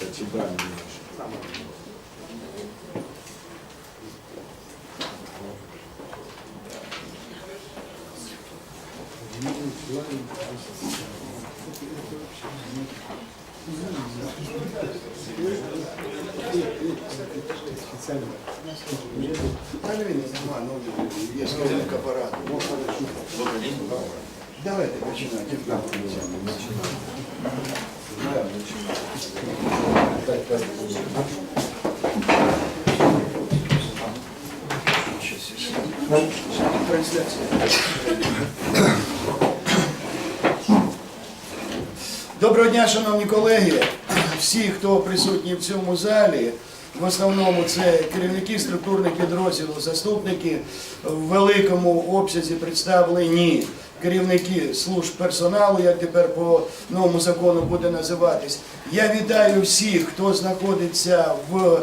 это тебя Специально. Правильно, ну, есть к аппарату. Добрый день. Давайте начинать. Начинаем. Доброго дня, шановні колеги. Всі, хто присутні в цьому залі, в основному це керівники структурних підрозділів, заступники в великому обсязі представлені керівники служб персоналу, як тепер по новому закону буде називатись. Я вітаю всіх, хто знаходиться в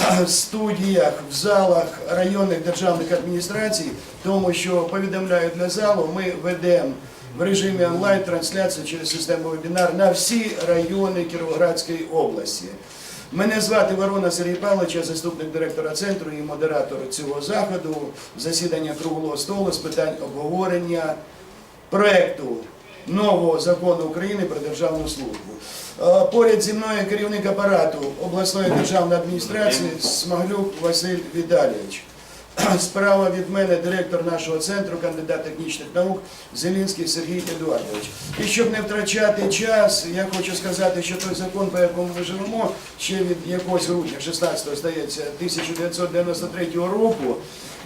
студіях, в залах районних державних адміністрацій, тому що повідомляю для залу, ми ведемо в режимі онлайн трансляцію через систему вебінар на всі райони Кіровоградської області. Мене звати Ворона Сергій Павлович, я заступник директора центру і модератор цього заходу, засідання круглого столу з питань обговорення проекту нового закону України про державну службу. Е, Поряд зі мною керівник апарату обласної державної адміністрації Смаглюк Василь Віталійович. Справа від мене директор нашого центру, кандидат технічних наук Зелінський Сергій Едуардович. І щоб не втрачати час, я хочу сказати, що той закон, по якому ми живемо, ще від якогось грудня, 16-го, здається, 1993 року,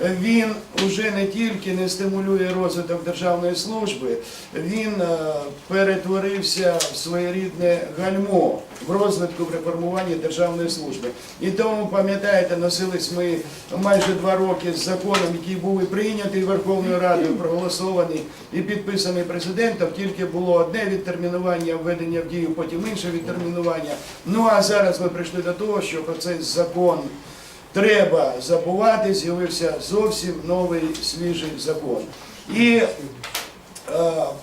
він уже не тільки не стимулює розвиток державної служби, він е, перетворився в своєрідне гальмо в розвитку в реформуванні державної служби. І тому, пам'ятаєте, носились ми майже два роки з законом, який був і прийнятий Верховною Радою, проголосований і підписаний президентом. Тільки було одне відтермінування введення в дію, потім інше відтермінування. Ну а зараз ми прийшли до того, що про цей закон треба забувати, з'явився зовсім новий свіжий закон. І е,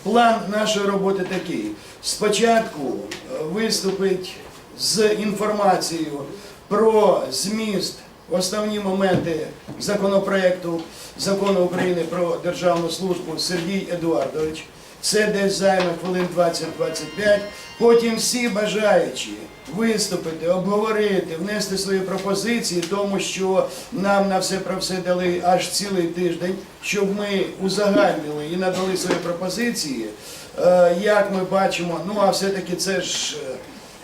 план нашої роботи такий. Спочатку е, виступить з інформацією про зміст, основні моменти законопроекту закону України про державну службу Сергій Едуардович. Це десь займе хвилин 20-25. Потім всі бажаючі виступити, обговорити, внести свої пропозиції, тому що нам на все про все дали аж цілий тиждень, щоб ми узагальнили і надали свої пропозиції. Е, Як ми бачимо, ну а все-таки це ж.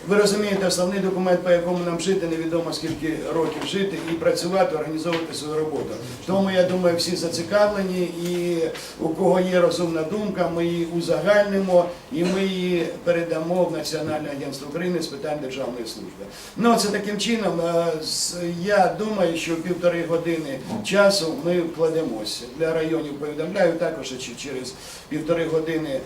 Ви розумієте, основний документ, по якому нам жити, невідомо скільки років жити і працювати, організовувати свою роботу. Тому я думаю, всі зацікавлені, і у кого є розумна думка, ми її узагальнимо і ми її передамо в Національне агентство України з питань державної служби. Ну це таким чином. е, Я думаю, що півтори години часу ми вкладемося. Для районів повідомляю також, через півтори години.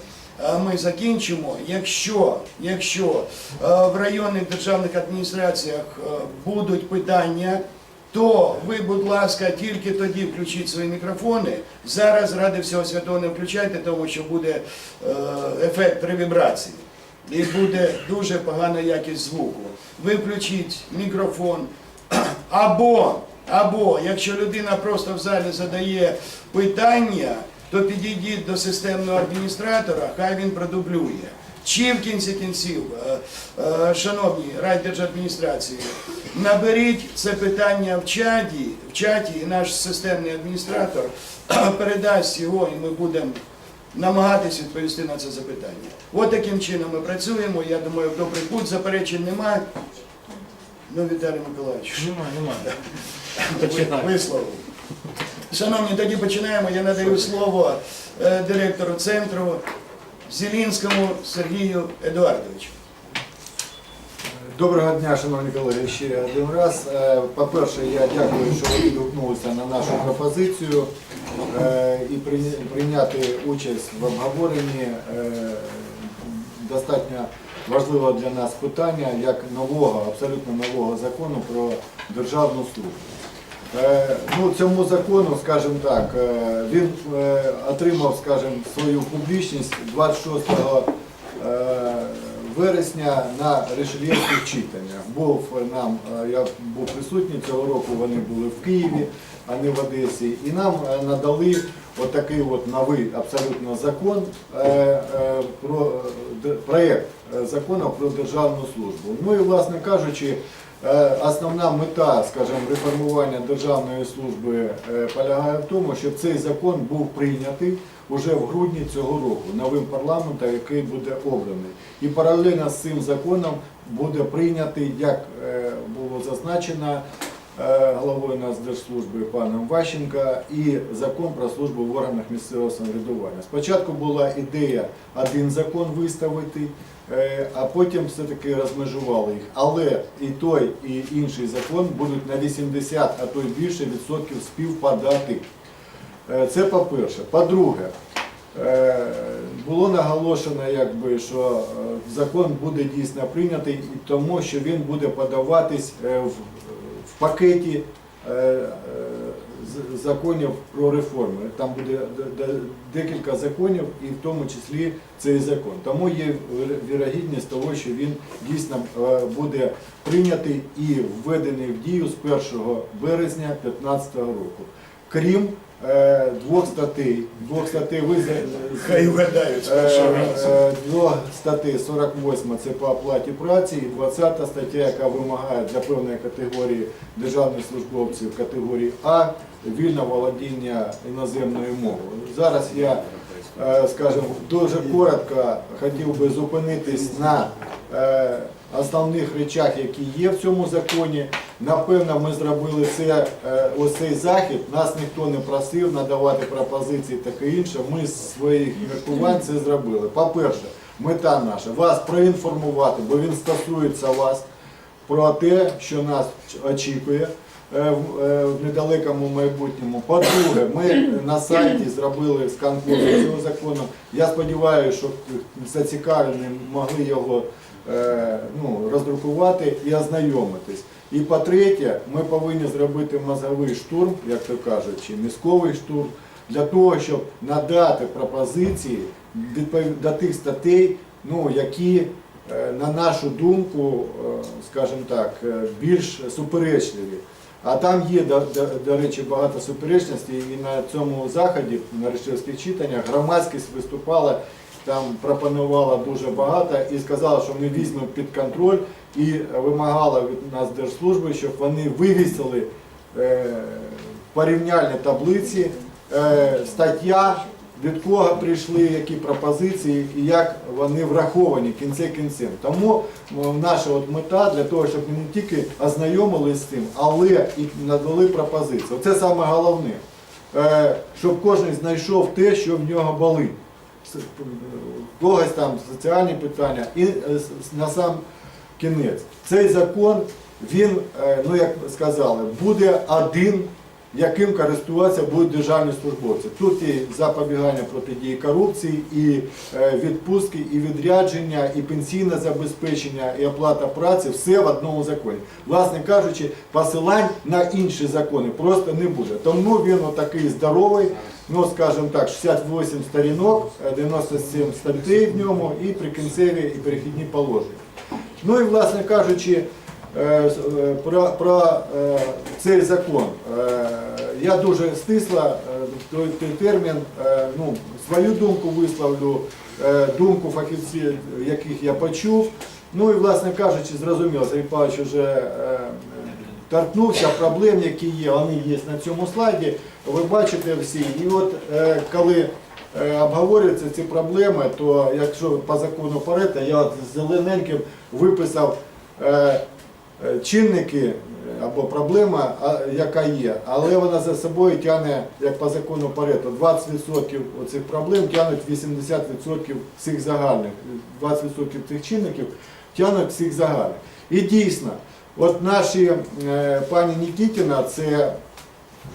А Ми закінчимо, якщо, якщо е, в районних державних адміністраціях е, будуть питання, то ви, будь ласка, тільки тоді включіть свої мікрофони. Зараз ради всього святого не включайте, тому що буде е, ефект ревібрації і буде дуже погана якість звуку. Ви включіть мікрофон або, або якщо людина просто в залі задає питання, то підійдіть до системного адміністратора, хай він продублює. Чи в кінці кінців, е, е, шановні райдержадміністрації, наберіть це питання в чаті, в чаті, і наш системний адміністратор передасть його, і ми будемо намагатись відповісти на це запитання. От таким чином ми працюємо. Я думаю, в добрий путь заперечень немає. Ну, Віталій Миколаївич. Немає, немає. Висловив. Шановні, тоді починаємо. Я надаю слово е, директору центру Зелінському Сергію Едуардовичу. Доброго дня, шановні колеги, ще один раз. Е, По-перше, я дякую, що ви відгукнулися на нашу пропозицію е, і прийняти участь в обговоренні достатньо важливого для нас питання як нового, абсолютно нового закону про державну службу. Е, Ну, цьому закону, скажімо так, е, він е, отримав, скажімо, свою публічність 26 е, вересня на решельєвських читаннях. Був нам, я був присутній цього року, вони були в Києві, а не в Одесі. І нам надали отакий от новий абсолютно закон про е, закону про державну службу. Ну і власне кажучи, основна мета, скажімо, реформування державної служби е, полягає в тому, щоб цей закон був прийнятий уже в грудні цього року новим парламентом, який буде обраний. І паралельно з цим законом буде прийнятий, як е, було зазначено е, головою Нацдержслужби паном Ващенка, і закон про службу в органах місцевого самоврядування. Спочатку була ідея один закон виставити, е, а потім все-таки розмежували їх. Але і той, і інший закон будуть на 80, а то й більше відсотків співпадати. Е, Це по-перше. По-друге, е, було наголошено, якби, що е, закон буде дійсно прийнятий, тому що він буде подаватись е, в пакеті е, е, законів про реформи. Там буде декілька законів, і в тому числі цей закон. Тому є вірогідність того, що він дійсно е, буде прийнятий і введений в дію з 1 березня 2015 року. Крім двох статей. Двох статей Хай вгадають Е, е, До статті 48 це по оплаті праці, і 20 стаття, яка вимагає для певної категорії державних службовців категорії А вільне володіння іноземною мовою. Зараз я, е, скажімо, дуже коротко хотів би зупинитись на е, основних речах, які є в цьому законі. Напевно, ми зробили це, е, ось цей захід. Нас ніхто не просив надавати пропозиції таке інше. Ми з своїх міркувань це зробили. По-перше, мета наша вас проінформувати, бо він стосується вас про те, що нас очікує е, в е, недалекому майбутньому. По-друге, ми на сайті зробили скан-копію цього закону. Я сподіваюся, що зацікавлені могли його ну, роздрукувати і ознайомитись. І по-третє, ми повинні зробити мозговий штурм, як то кажуть, чи мізковий штурм, для того, щоб надати пропозиції до тих статей, ну, які, е, на нашу думку, е, скажімо так, е, більш суперечливі. А там є, до, до, до речі, багато суперечностей, і на цьому заході, на решетських читаннях, громадськість виступала, там пропонувала дуже багато і сказала, що ми візьмемо під контроль і вимагала від нас держслужби, щоб вони вивісили е, порівняльні таблиці, е, стаття, від кого прийшли які пропозиції і як вони враховані кінці кінцем. Тому наша от мета для того, щоб ми не тільки ознайомилися з цим, але і надали пропозиції. Це саме головне, Е, щоб кожен знайшов те, що в нього болить. Когось там соціальні питання і е, на сам кінець. Цей закон, він, е, ну як сказали, буде один, яким користуватися будуть державні службовці. Тут і запобігання протидії корупції, і е, відпустки, і відрядження, і пенсійне забезпечення, і оплата праці все в одному законі. Власне кажучи, посилань на інші закони просто не буде. Тому він отакий здоровий, ну скажімо так, 68 сторінок, е, 97 статей в ньому і прикінцеві і перехідні положення. Ну і власне кажучи, е, е, про, про е, цей закон. Я дуже стисла той, той термін, ну, свою думку висловлю, думку фахівців, яких я почув. Ну і власне кажучи, зрозуміло, Сергій Павлович вже торкнувся проблем, які є, вони є на цьому слайді. Ви бачите всі. І от коли обговорюються ці проблеми, то якщо по закону Парета, я з зелененьким виписав е, е, чинники е, або проблема, яка є, але вона за собою тягне, як по закону Парето, 20% оцих проблем тягнуть 80% всіх загальних, 20% цих чинників тягнуть всіх загальних. І дійсно, от наші е, пані Нікітіна, це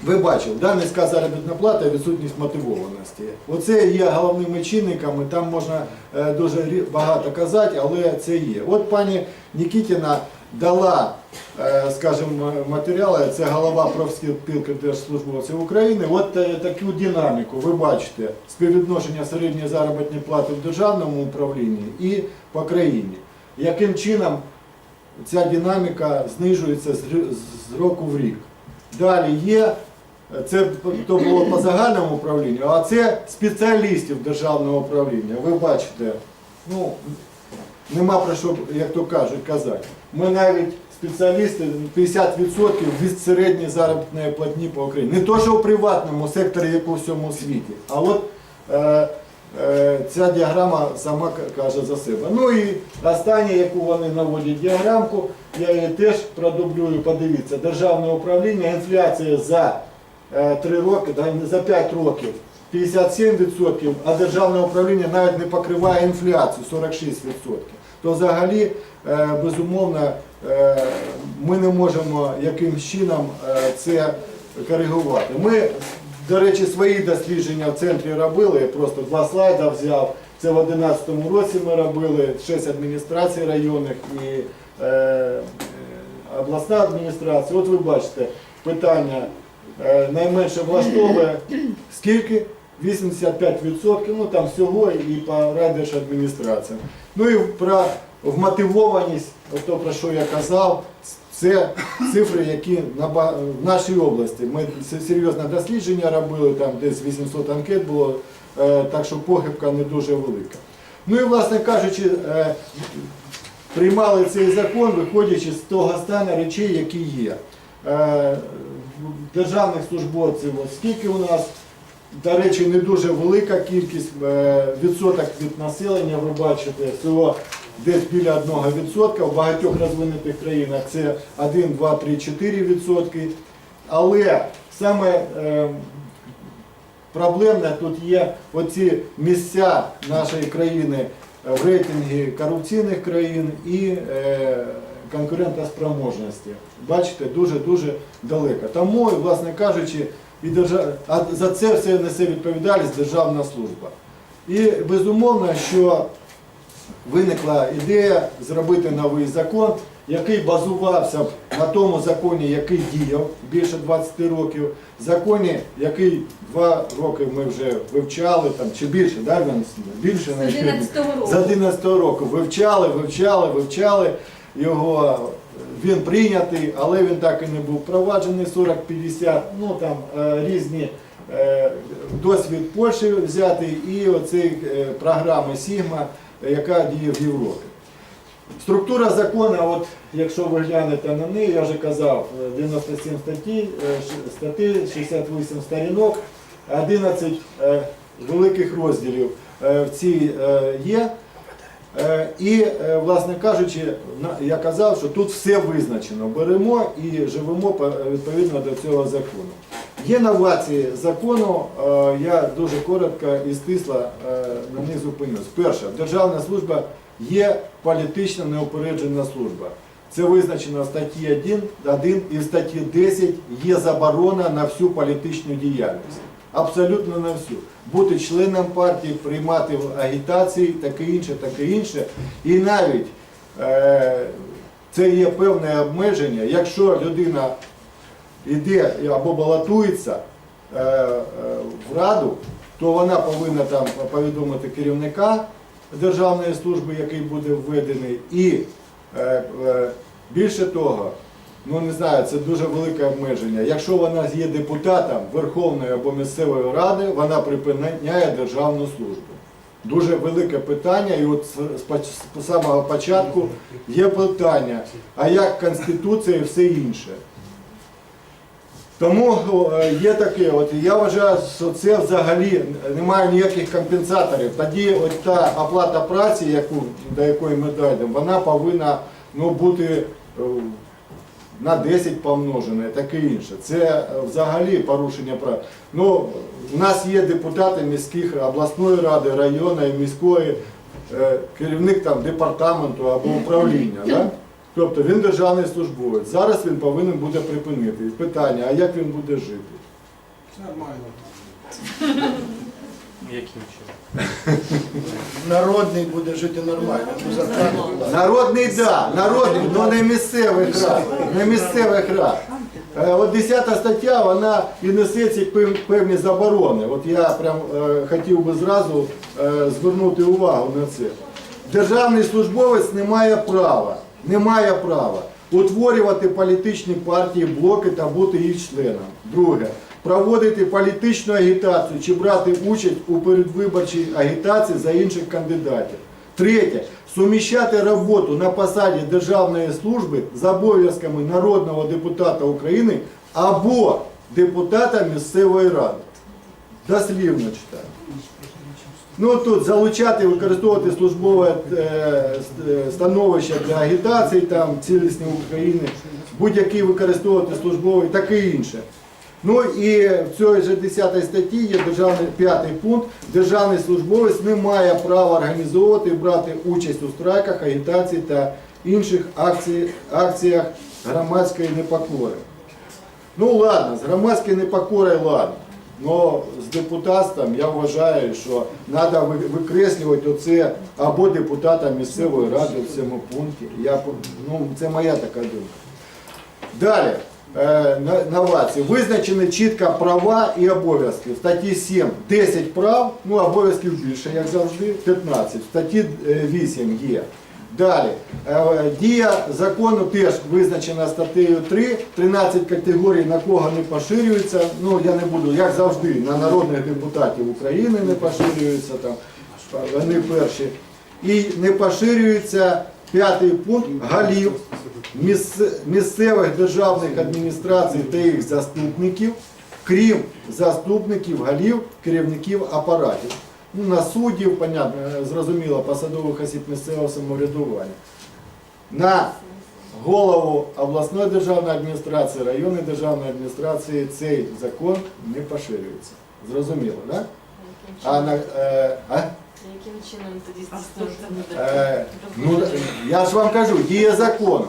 ви бачили, да, низька заробітна плата відсутність мотивованості. Оце є головними чинниками, там можна е, дуже багато казати, але це є. От пані Нікітіна дала, е, скажімо, матеріали, це голова профспілки Держслужбовців України. От е, таку динаміку ви бачите, співвідношення середньої заробітної плати в державному управлінні і по країні. яким чином ця динаміка знижується з року в рік. Далі є, це то було по загальному управлінню, а це спеціалістів державного управління. Ви бачите, ну, нема про що, як то кажуть, казати. Ми навіть спеціалісти 50% від середньої заробітної платні по Україні. Не то, що в приватному секторі, як у всьому світі. А от е, е, ця діаграма сама каже за себе. Ну і останнє, яку вони наводять діаграмку, я її теж продублюю, подивіться. Державне управління, інфляція за 3 роки, да, за 5 років 57%, а державне управління навіть не покриває інфляцію 46%. То взагалі, е, безумовно, е, ми не можемо якимсь чином е, це коригувати. Ми, до речі, свої дослідження в центрі робили, я просто два слайда взяв. Це в 2011 році ми робили 6 адміністрацій районних і е, е, обласна адміністрація. От ви бачите, питання е, найменше влаштовує скільки? 85%, ну там всього і по райдержадміністраціям. Ну і про вмотивованість, то про що я казав, це цифри, які в нашій області. Ми се- серйозне дослідження робили, там десь 800 анкет було, е, так що похибка не дуже велика. Ну і власне кажучи, е, приймали цей закон, виходячи з того стану речей, які є. Е, Державних службовців, скільки у нас, до речі, не дуже велика кількість, е, відсоток від населення, ви бачите, всього десь біля 1%, в багатьох розвинутих країнах це 1, 2, 3, 4 відсотки. Але саме е, проблемне тут є оці місця нашої країни в рейтингі корупційних країн і е, конкурентоспроможності. Бачите, дуже-дуже далеко. Тому, власне кажучи, і держав... а за це все несе відповідальність Державна служба. І безумовно, що виникла ідея зробити новий закон, який базувався б на тому законі, який діяв більше 20 років, законі, який два роки ми вже вивчали, там, чи більше, да, більше З навіть. 11-го року. З 11 року вивчали, вивчали, вивчали його. Він прийнятий, але він так і не був впроваджений 40-50, ну там е, різні е, досвід Польщі взятий і оцей е, програми Сігма, яка діє в Європі. Структура закону, от якщо ви глянете на неї, я вже казав, е, 97 статті, е, статті, 68 сторінок, 11 е, великих розділів е, в цій е, є. Е, І, е, власне кажучи, я казав, що тут все визначено. Беремо і живемо відповідно до цього закону. Є новації закону, е, я дуже коротко і стисло на них зупинюсь. Перше, державна служба є політично неупереджена служба. Це визначено в статті 1, 1 і в статті 10 є заборона на всю політичну діяльність. Абсолютно на всю. Бути членом партії, приймати агітації, таке інше, таке інше. І навіть е, це є певне обмеження, якщо людина йде або балотується е, е, в раду, то вона повинна там повідомити керівника державної служби, який буде введений, і е, е, більше того, ну не знаю, це дуже велике обмеження. Якщо вона є депутатом Верховної або місцевої ради, вона припиняє державну службу. Дуже велике питання, і от з- самого початку є питання, а як Конституція і все інше. Тому є таке, от я вважаю, що це взагалі немає ніяких компенсаторів. Тоді от та оплата праці, яку, до якої ми дійдемо, вона повинна ну, бути е, на 10 помножена і таке інше. Це е, взагалі порушення прав. Ну, у нас є депутати міських обласної ради, районної, міської, е, керівник там департаменту або управління. Да? Тобто він державний службовець. Зараз він повинен буде припинити. Питання, а як він буде жити? Нормально. Яким чином? Народний буде жити нормально. ну, зарплата. Народний да, народний, але не місцевих рад. Не місцевих рад. Е, От 10 стаття, вона і несе ці певні заборони. От я прям е, хотів би зразу е, звернути увагу на це. Державний службовець не має права, не має права утворювати політичні партії, блоки та бути їх членом. Друге, проводити політичну агітацію чи брати участь у передвиборчій агітації за інших кандидатів. Третє. Суміщати роботу на посаді державної служби з обов'язками народного депутата України або депутата місцевої ради. Дослівно читаю. Ну тут залучати, використовувати службове е, становище для агітації, там цілісні України, будь-який використовувати службовий, таке інше. Ну і в цій же 10 статті є державний п'ятий пункт. Державний службовець не має права організовувати і брати участь у страйках, агітації та інших акцій, акціях громадської непокори. Ну ладно, з громадської непокори ладно. Но з депутатством я вважаю, що треба викреслювати оце або депутата місцевої ради в цьому пункті. Я, ну, це моя така думка. Далі, на- новації. Визначені чітко права і обов'язки. В статті 7 10 прав, ну обов'язків більше, як завжди, 15. В статті е, 8 є. Далі, е, дія закону теж визначена статтею 3, 13 категорій на кого не поширюється. Ну, я не буду, як завжди, на народних депутатів України не поширюються, там, вони перші. І не поширюється п'ятий пункт голів місцевих державних адміністрацій та їх заступників, крім заступників, голів, керівників апаратів. Ну, на суддів, понятно, зрозуміло, посадових осіб місцевого самоврядування. На голову обласної державної адміністрації, районної державної адміністрації цей закон не поширюється. Зрозуміло, так? А на, е, а? Яким чином тоді здійснюється Е, ну, я ж вам кажу, діє закону.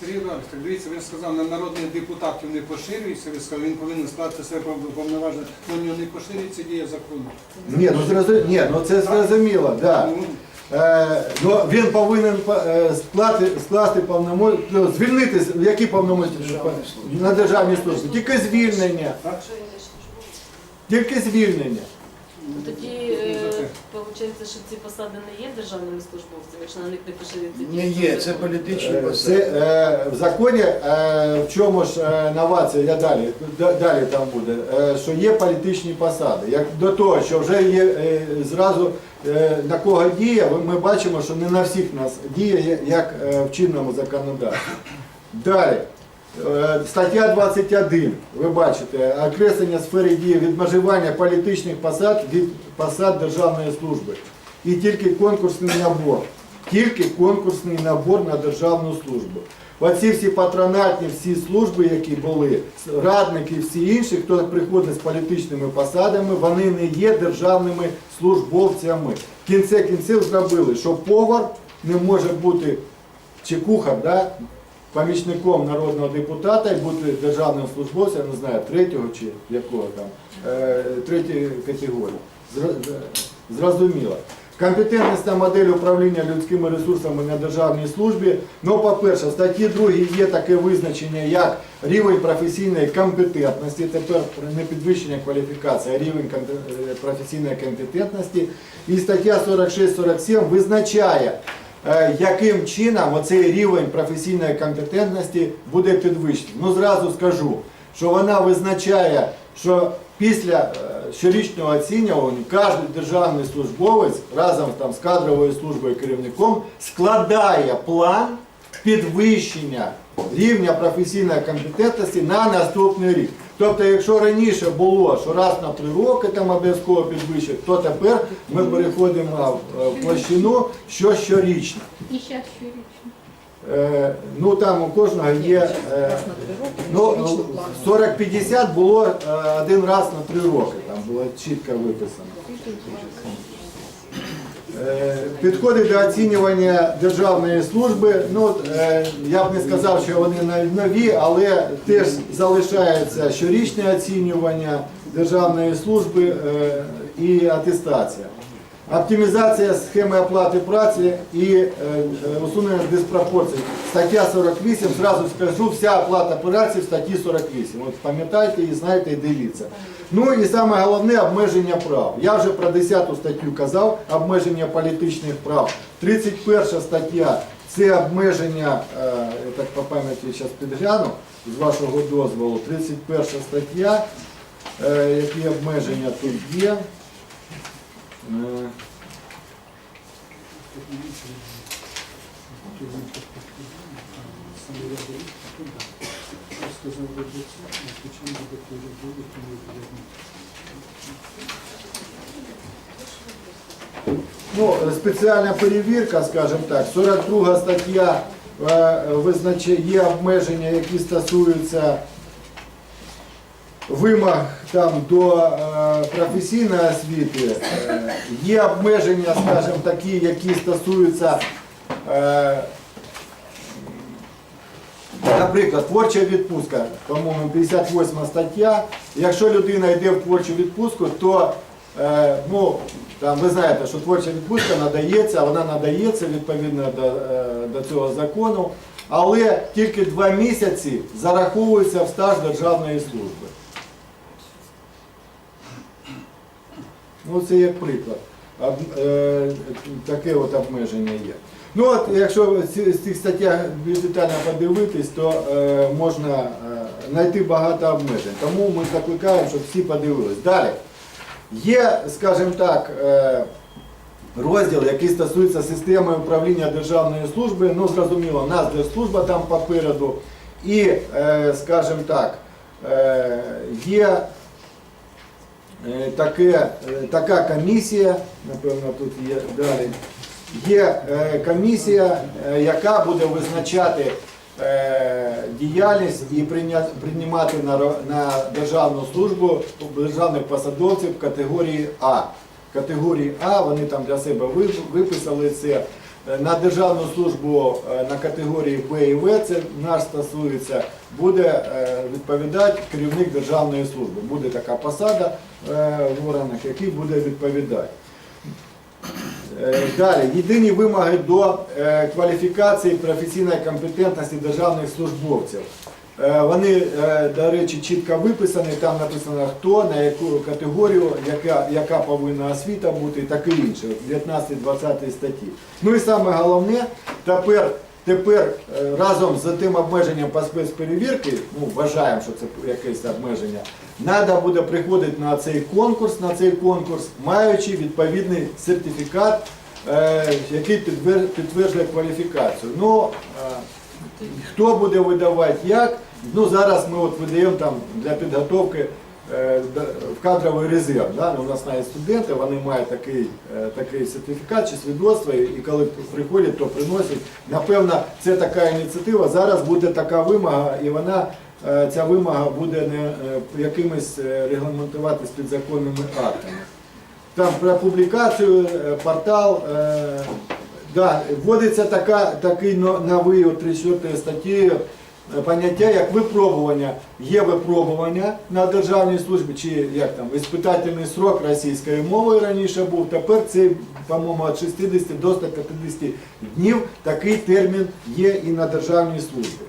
Сергій Іванович, так дивіться, він сказав, на народних депутатів не поширюється, ви сказали, він повинен скласти себе повноваження, на нього не поширюється дія закону. Ні, ну зрозуміло, ні, ну це зрозуміло, да. Ну, Е, ну, він повинен е, скласти, скласти повномочі, ну, звільнити, які повномочі на державній службі? Тільки звільнення. Тільки звільнення. Тоді виходить, що ці посади не є державними службовцями, якщо на них не поширюється Не є, це політичні Е, Це посади. е, в законі, е, в чому ж е, новація, я далі, д- далі там буде, е, що є політичні посади. Як до того, що вже є е, зразу е, на кого діє, ви- ми бачимо, що не на всіх нас діє, як е, в чинному законодавстві. Далі. Е, Стаття 21, ви бачите, окреслення сфери дії відмежування політичних посад від посад державної служби. І тільки конкурсний набор. Тільки конкурсний набор на державну службу. Оці всі патронатні, всі служби, які були, радники, всі інші, хто приходить з політичними посадами, вони не є державними службовцями. В кінці кінців зробили, що повар не може бути чи кухар, да, помічником народного депутата і бути державним службовцем, не знаю, третього чи якого там, е, третьої категорії. Зро- Зрозуміло. Компетентність модель управління людськими ресурсами на державній службі. Ну, по-перше, в статті 2 є таке визначення, як рівень професійної компетентності, тепер не підвищення кваліфікації, а рівень е, професійної компетентності. І стаття 46-47 визначає, Е, яким чином оцей рівень професійної компетентності буде підвищений. Ну зразу скажу, що вона визначає, що після е, щорічного оцінювання кожен державний службовець разом там, з кадровою службою і керівником складає план підвищення рівня професійної компетентності на наступний рік. Тобто, якщо раніше було, що раз на три роки там обов'язково підвищують, то тепер ми переходимо в- в площину, що щорічно. І ще щорічно. Е, ну там у кожного є. Е, ну, 40-50 було е, один раз на три роки, там було чітко виписано. Підходи до оцінювання державної служби, ну я б не сказав, що вони нові, але теж залишається щорічне оцінювання державної служби і атестація. Оптимізація схеми оплати праці і е, е, усунення диспропорцій. Стаття 48, зразу скажу, вся оплата праці в статті 48. От пам'ятайте і знаєте, і дивіться. Ну і саме головне обмеження прав. Я вже про 10 статтю казав, обмеження політичних прав. 31 стаття це обмеження, е, я так по пам'яті зараз підгляну, з вашого дозволу, 31 стаття, які обмеження тут є. Е, Ну, спеціальна перевірка, скажімо так, 42 стаття е, визначає є обмеження, які стосуються вимог там до е, професійної освіти. Е, Є обмеження, скажімо, такі, які стосуються, е, наприклад, творча відпустка, по-моєму, 58 стаття. Якщо людина йде в творчу відпустку, то ну, там, ви знаєте, що творча відпустка надається, вона надається відповідно до, до цього закону, але тільки два місяці зараховується в стаж державної служби. Ну, це як приклад. Об- е, Таке от обмеження є. Ну от, якщо з цих статтях більш детально подивитись, то е, можна е, знайти багато обмежень. Тому ми закликаємо, щоб всі подивились. Далі. Є, скажімо так, е, розділ, який стосується системи управління державної служби. Ну, зрозуміло, нас держслужба там попереду. І, е, скажімо так, е, є таке, е, така комісія, напевно, тут є далі. Є е, комісія, е, яка буде визначати е, діяльність і приймати на, державну службу державних посадовців категорії А. Категорії А вони там для себе виписали це. Е, На державну службу е, на категорії Б і В, це наш стосується, буде е, відповідати керівник державної служби. Буде така посада в органах, який буде відповідати. Далі, єдині вимоги до кваліфікації професійної компетентності державних службовців. Е, Вони, е, до речі, чітко виписані, там написано хто, на яку категорію, яка, яка повинна освіта бути і таке інше, в 19-20 статті. Ну і саме головне, тепер, тепер е, разом з тим обмеженням по спецперевірки, ну вважаємо, що це якесь обмеження, треба буде приходити на цей конкурс, на цей конкурс, маючи відповідний сертифікат, який підтверджує кваліфікацію. Ну, Хто буде видавати як? Ну зараз ми от видаємо там для підготовки е, в кадровий резерв. Да? Ну, У нас навіть студенти, вони мають такий, е, такий сертифікат чи свідоцтво, і коли приходять, то приносять. Напевно, це така ініціатива. Зараз буде така вимога, і вона. е, Ця вимога буде не е, якимось регламентуватись підзаконними актами. Там про публікацію, портал. Да, вводиться така, такий новий от 34 статті е, поняття як випробування. Є випробування на державній службі, чи як там, іспитательний срок російської мови раніше був, тепер це, по-моєму, від 60 до 150 днів такий термін є і на державній службі.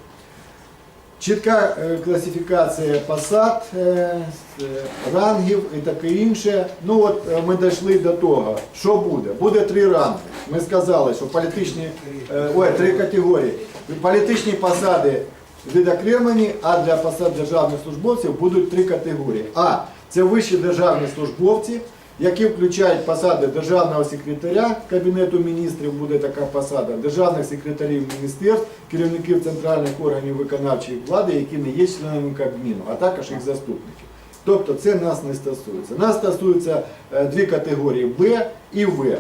Чітка е, класифікація посад, е, е, рангів і таке інше. Ну от ми дійшли до того, що буде. Буде три ранги. Ми сказали, що політичні, ой, три категорії. Політичні посади відокремлені, а для посад державних службовців будуть три категорії. А це вищі державні службовці, які включають посади державного секретаря Кабінету міністрів, буде така посада, державних секретарів міністерств, керівників центральних органів виконавчої влади, які не є членами Кабміну, а також їх заступників. Тобто це нас не стосується. Нас стосується е, дві категорії Б і В.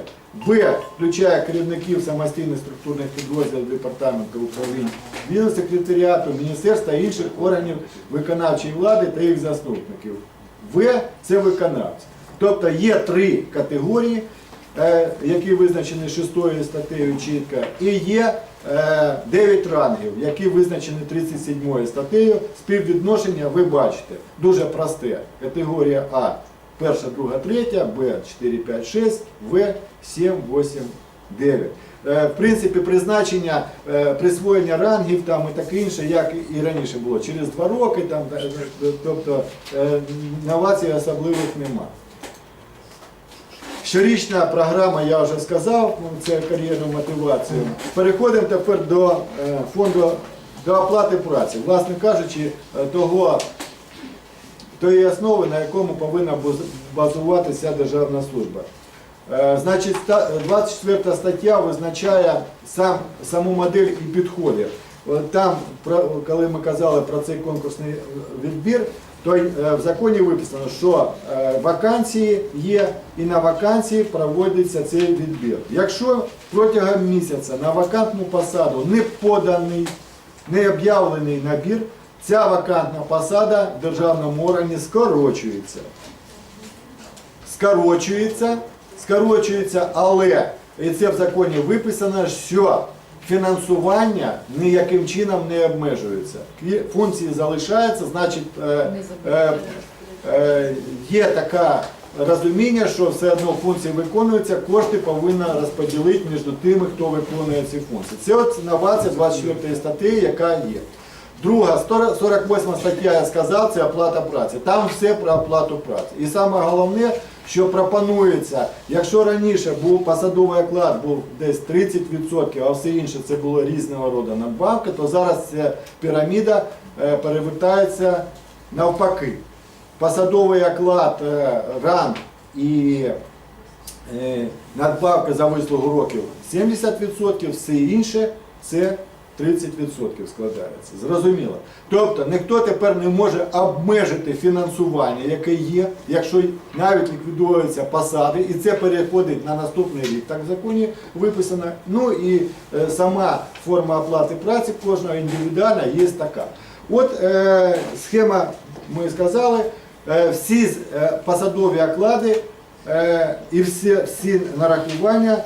Б включає керівників самостійних структурних підрозділів департаменту управління, Міністерства секретаріату, міністерства та інших органів виконавчої влади та їх заступників. В це виконавці. Тобто є три категорії, е, які визначені шестою статтею чітко, і є е, 9 рангів, які визначені 37 статтею. Співвідношення ви бачите, дуже просте. Категорія А перша, друга, третя, Б 4, 5, 6, В 7, 8, 9. Е, В принципі, призначення, е, присвоєння рангів там і таке інше, як і раніше було, через два роки, там, та- та- тобто е, новацій особливих нема. Щорічна програма, я вже сказав, ну, це кар'єрну мотивацію. Переходимо тепер до е, фонду до оплати праці. Власне кажучи, е, того, тої основи, на якому повинна базуватися державна служба. Е, Значить, 24 стаття визначає сам, саму модель і підходи. Там, коли ми казали про цей конкурсний відбір, то е, в законі виписано, що е, вакансії є і на вакансії проводиться цей відбір. Якщо протягом місяця на вакантну посаду не поданий, не об'явлений набір, ця вакантна посада в державному органі скорочується скорочується, скорочується, але і це в законі виписано, що фінансування ніяким чином не обмежується. Функції залишаються, значить, е, е, е, є таке розуміння, що все одно функції виконуються, кошти повинні розподілити між тими, хто виконує ці функції. Це от новація 24 статті, яка є. Друга, 48 стаття, я сказав, це оплата праці. Там все про оплату праці. І саме головне, що пропонується, якщо раніше був посадовий оклад був десь 30%, а все інше це було різного роду надбавки, то зараз ця піраміда е, перевертається навпаки. Посадовий оклад, е, ранг і е, надбавка за вислугу років 70%, все інше це 30% складається. Зрозуміло. Тобто ніхто тепер не може обмежити фінансування, яке є, якщо навіть ліквідуються посади, і це переходить на наступний рік. Так в законі виписано. Ну і е, сама форма оплати праці кожного індивідуальна є така. От е, схема, ми сказали, е, всі е, посадові оклади е, і всі, всі нарахування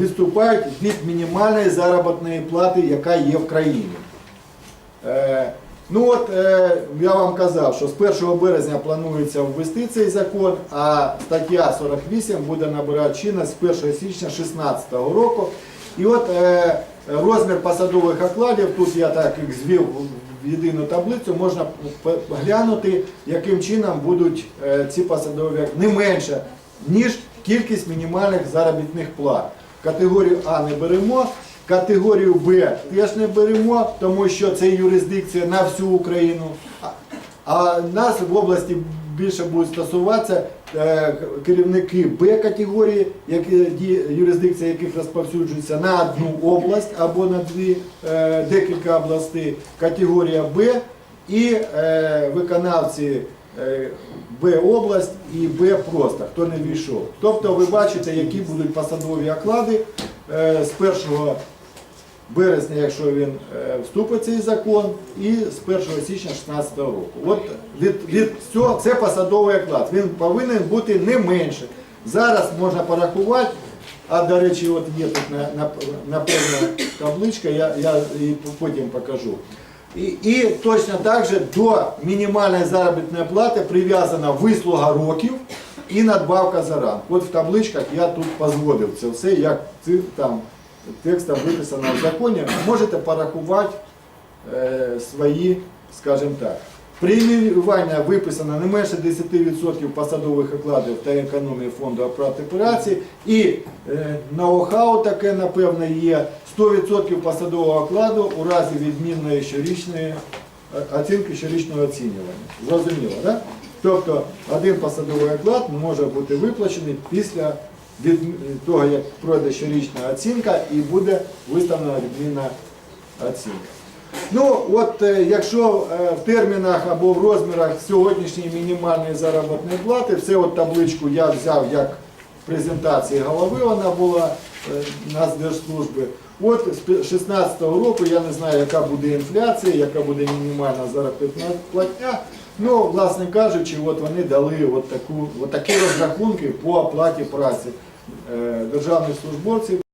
відступають від мінімальної заробітної плати, яка є в країні. Е, Ну от е, я вам казав, що з 1 березня планується ввести цей закон, а стаття 48 буде набирати чинність з 1 січня 2016 року. І от е, розмір посадових окладів, тут я так їх звів в єдину таблицю, можна поглянути, яким чином будуть е, ці посадові не менше, ніж кількість мінімальних заробітних плат. Категорію А не беремо, категорію Б теж не беремо, тому що це юрисдикція на всю Україну. А- нас в області більше будуть стосуватися е, керівники Б категорії, юрисдикція яких розповсюджується на одну область або на дві е, декілька областей. Категорія Б і е, виконавці Б область і Б просто, хто не війшов. Тобто ви бачите, які будуть посадові оклади е, з 1 березня, якщо він е, вступить в цей закон, і з 1 січня 2016 року. От від, від цього це посадовий оклад. Він повинен бути не менше. Зараз можна порахувати, а до речі, от є тут на, на, напевно табличка, я, я її потім покажу. І, і точно так же до мінімальної заробітної плати прив'язана вислуга років і надбавка за ранг. От в табличках я тут позводив це все, як там текстом виписано в законі. Можете порахувати е, свої, скажімо так. Преміювання виписано не менше 10% посадових окладів та економії фонду оплати праці. І е, ноу-хау таке, напевно, є 100% посадового окладу у разі відмінної щорічної е, оцінки щорічного оцінювання. Зрозуміло, так? Тобто один посадовий оклад може бути виплачений після від того, як пройде щорічна оцінка і буде виставлена відмінна оцінка. Ну, от е, якщо е, в термінах або в розмірах сьогоднішньої мінімальної заробітної плати, це от табличку я взяв як презентації голови, вона була е, Нацдержслужби. От з 2016 року я не знаю, яка буде інфляція, яка буде мінімальна заробітна платня. Ну, власне кажучи, от вони дали от таку, от такі розрахунки по оплаті праці е, державних службовців.